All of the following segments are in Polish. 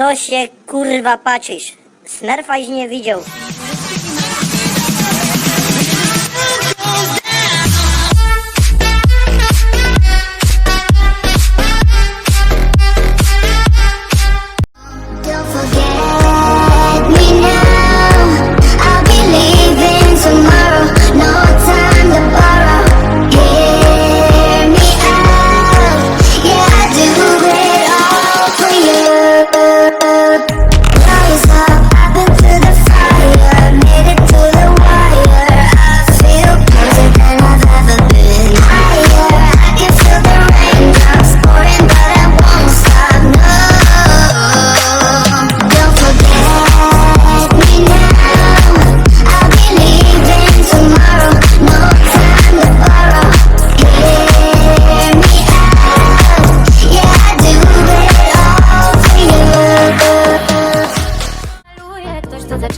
Co się kurwa patrzysz? Smerfaś nie widział.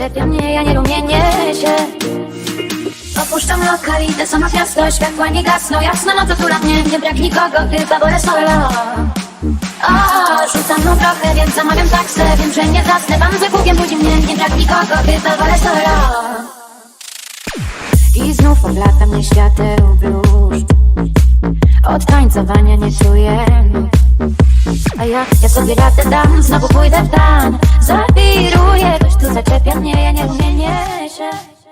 Zaczepia mnie, ja nie rumienię się. Opuszczam lokal, idę sama w miasto, światła nie gasną. Jasna noc otura mnie, nie brak nikogo, chyba solo. O, rzucam no trochę, więc zamawiam taksę Wiem, że nie zasnę, pan za kółkiem budzi mnie. Nie brak nikogo, chyba solo. I znów oblata mnie świateł bluszcz Od tańcowania nie czuję. A ja, ja sobie radę dam, znowu pójdę w dan Zawiruję, Yeah.